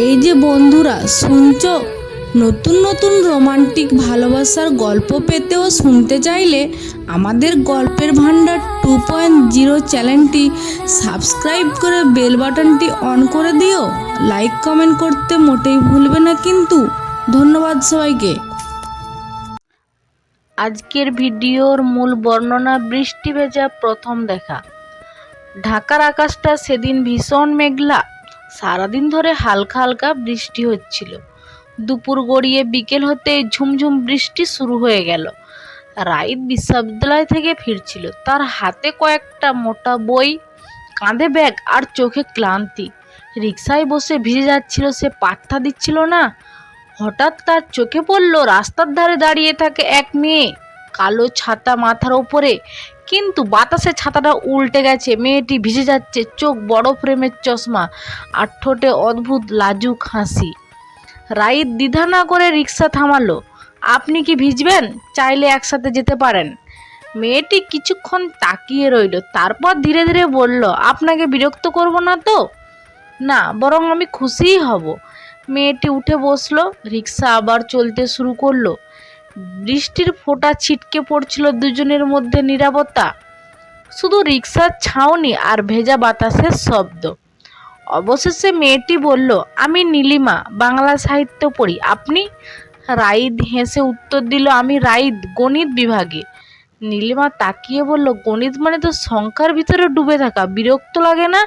এই যে বন্ধুরা, শুনছো? নতুন নতুন রোমান্টিক ভালোবাসার গল্প পেতে ও শুনতে চাইলে আমাদের গল্পের ভাণ্ডার টু পয়েন্ট জিরো চ্যানেলটি সাবস্ক্রাইব করে বেল বাটনটি অন করে দিও। লাইক, কমেন্ট করতে মোটেই ভুলবে না কিন্তু। ধন্যবাদ সবাইকে। আজকের ভিডিওর মূল বর্ণনা, বৃষ্টি ভেজা প্রথম দেখা। ঢাকার আকাশটা সেদিন ভীষণ মেঘলা। সারাদিন ধরে হালকা হালকা বৃষ্টি হচ্ছিল। দুপুর গড়িয়ে বিকেল হতে ঝুমঝুম বৃষ্টি শুরু হয়ে গেল। রাইত বিশ্ববিদ্যালয় থেকে ফিরছিল। তার হাতে কয়েকটা মোটা বই, কাঁধে ব্যাগ আর চোখে ক্লান্তি। রিক্সায় বসে ভিজে যাচ্ছিল সে পাত্তা দিচ্ছিল না। হঠাৎ তার চোখে পড়ল রাস্তার ধারে দাঁড়িয়ে থাকে এক মেয়ে। কালো ছাতা মাথার ওপরে কিন্তু বাতাসে ছাতাটা উল্টে গেছে, মেয়েটি ভিজে যাচ্ছে, চোখ বড় ফ্রেমের চশমা আর ঠোঁটে অদ্ভুত লাজুক হাসি। রাইত দ্বিধা না করে রিক্সা থামালো, আপনি কি ভিজবেন? চাইলে একসাথে যেতে পারেন। মেয়েটি কিছুক্ষণ তাকিয়ে রইল, তারপর ধীরে ধীরে বলল, আপনাকে বিরক্ত করব না তো? না, বরং আমি খুশিই হব। মেয়েটি উঠে বসল, রিক্সা আবার চলতে শুরু করল। বৃষ্টির ফোঁটা ছিটকে পড়ছিল দুজনের মধ্যে নিরাপত্তা। শুধু রিক্সার ছাউনি আর ভেজা বাতাসের শব্দ। অবশেষে মেয়েটি বলল, আমি নীলিমা, বাংলা সাহিত্য পড়ি। আপনি? রাইদ হেসে উত্তর দিল, আমি রাইদ, গণিত বিভাগে। নীলিমা তাকিয়ে বলল, গণিত মানে তো সংখ্যার ভিতরে ডুবে থাকা। বিরক্ত লাগে না?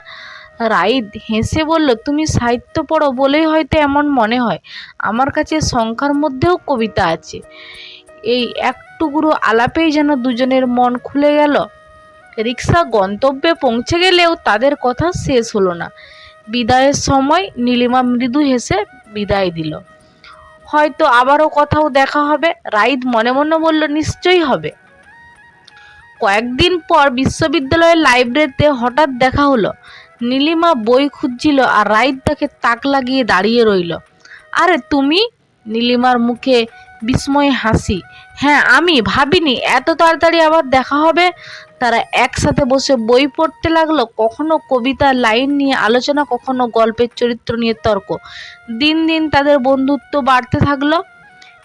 রাইদ হেসে বলল, তুমি সাহিত্য পড়ো বলেই হয়তো এমন মনে হয়। আমার কাছে সংখ্যার মধ্যেও কবিতা আছে। এই একটুকুরো আলাপেই যেন দুজনের মন খুলে গেল। রিক্সা গন্তব্যে পৌঁছে গেলেও তাদের কথা শেষ হলো না। বিদায়ের সময় নীলিমা মৃদু হেসে বিদায় দিল। হয়তো আবারও কোথাও দেখা হবে রাইদ মনে মনে বলল, নিশ্চয়ই হবে। কয়েকদিন পর বিশ্ববিদ্যালয়ের লাইব্রেরিতে হঠাৎ দেখা হলো। নীলিমা বই খুঁজছিল আর রাইদ তাকে তাক লাগিয়ে দাঁড়িয়ে রইল। আরে তুমি? নীলিমার মুখে বিস্ময় হাসি। হ্যাঁ আমি, ভাবিনি, এত তাড়াতাড়ি আবার দেখা হবে? তারা একসাথে বসে বই পড়তে লাগল, কখনো কবিতার লাইন নিয়ে আলোচনা, কখনো গল্পের চরিত্র নিয়ে তর্ক। দিন দিন তাদের বন্ধুত্ব বাড়তে থাকল।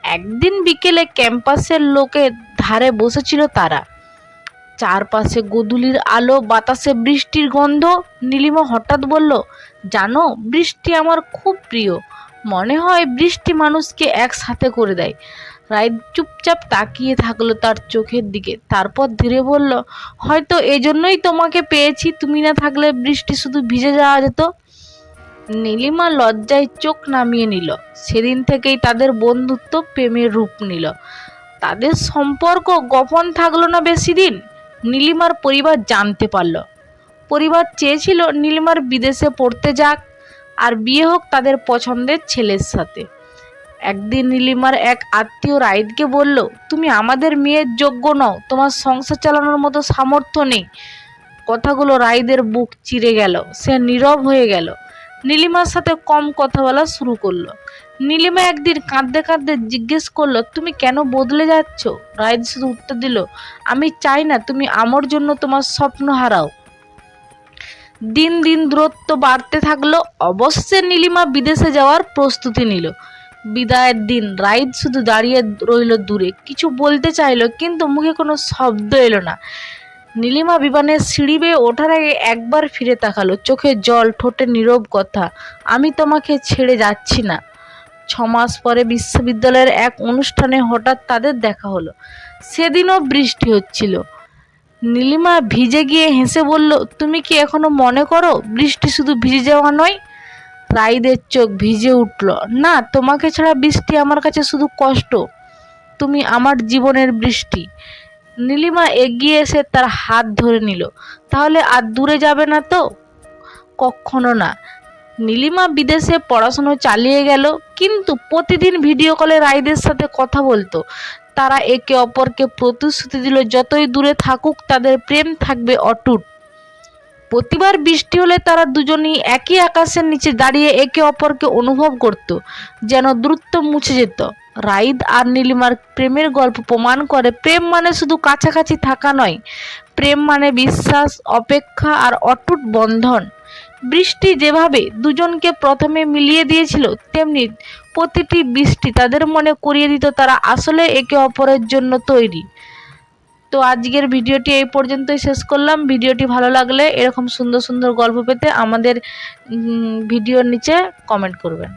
একদিন বিকেলে ক্যাম্পাসের লোকের ধারে বসেছিল তারা। চারপাশে গোধূলির আলো, বাতাসে বৃষ্টির গন্ধ। নীলিমা হঠাৎ বলল, জানো, বৃষ্টি আমার খুব প্রিয়। মনে হয় বৃষ্টি মানুষকে একসাথে করে দেয়। রায় চুপচাপ তাকিয়ে থাকল তার চোখের দিকে। তারপর ধীরে বলল, হয়তো এজন্যই তোমাকে পেয়েছি, তুমি না থাকলে বৃষ্টি শুধু ভিজে যাওয়া যেত। নীলিমা লজ্জায় চোখ নামিয়ে নিল। সেদিন থেকেই তাদের বন্ধুত্ব প্রেমের রূপ নিল। তাদের সম্পর্ক গোপন থাকল না বেশি দিন? নীলিমার পরিবার জানতে পারল। পরিবার চেয়েছিল নীলিমার বিদেশে পড়তে যাক আর বিয়ে হোক তাদের পছন্দের ছেলের সাথে। একদিন নীলিমার এক আত্মীয় রাইদকে বলল, তুমি আমাদের মেয়ের যোগ্য নও, তোমার সংসার চালানোর মতো সামর্থ্য নেই। কথাগুলো রাইদের বুক চিরে গেল। সে নীরব হয়ে গেল। নীলিমার সাথে কম কথা বলা শুরু করল। নীলিমা একদিন কাঁদতে কাঁদতে জিজ্ঞেস করল, তুমি কেন বদলে যাচ্ছ? রাইদ শুধু উত্তর দিল, আমি চাই না তুমি আমার জন্য তোমার স্বপ্ন হারাও। দিন দিন দূরত্ব বাড়তে থাকল অবশ্যই নীলিমা বিদেশে যাওয়ার প্রস্তুতি নিল। বিদায়ের দিন রাইদ শুধু দাঁড়িয়ে রইল দূরে, কিছু বলতে চাইলো কিন্তু মুখে কোনো শব্দ এলো না। নীলিমা বিমানের সিঁড়ি বেয়ে ওঠার আগে একবার ফিরে তাকালো। চোখে জল, ঠোঁটে নীরব কথা, আমি তোমাকে ছেড়ে যাচ্ছি না। ছ মাস পরে বিশ্ববিদ্যালয়ের এক অনুষ্ঠানে হঠাৎ তাদের দেখা হলো। সেদিনও বৃষ্টি হচ্ছিল। নীলিমা ভিজে গিয়ে হেসে বলল, তুমি কি এখনও মনে করো বৃষ্টি শুধু ভিজে যাওয়া নয়? রাইদের চোখ ভিজে উঠল, না, তোমাকে ছাড়া বৃষ্টি আমার কাছে শুধু কষ্ট। তুমি আমার জীবনের বৃষ্টি। নীলিমা এগিয়ে এসে তার হাত ধরে নিল। তাহলে আর দূরে যাবে না তো? কখনো না। নীলিমা বিদেশে পড়াশুনো চালিয়ে গেল, কিন্তু প্রতিদিন ভিডিও কলে রাইদের সাথে কথা বলতো। তারা একে অপরকে প্রতিশ্রুতি দিল, যতই দূরে থাকুক, তাদের প্রেম থাকবে অটুট। প্রতিবার বৃষ্টি হলে তারা দুজনেই একই আকাশের নিচে দাঁড়িয়ে একে অপরকে অনুভব করত, যেন দ্রুত মুছে যেত। রাইদ আর নীলিমার প্রেমের গল্প প্রমাণ করে, প্রেম মানে শুধু কাছাকাছি থাকা নয়, প্রেম মানে বিশ্বাস, অপেক্ষা আর অটুট বন্ধন। বৃষ্টি যেভাবে দুজনকে প্রথমে মিলিয়ে দিয়েছিল, তেমনি প্রতিটি বৃষ্টি তাদের মনে করিয়ে দিত তারা আসলে একে অপরের জন্য তৈরি। তো আজকের ভিডিওটি এই পর্যন্তই শেষ করলাম। ভিডিওটি ভালো লাগলে এরকম সুন্দর সুন্দর গল্প পেতে আমাদের ভিডিওর নিচে কমেন্ট করবেন।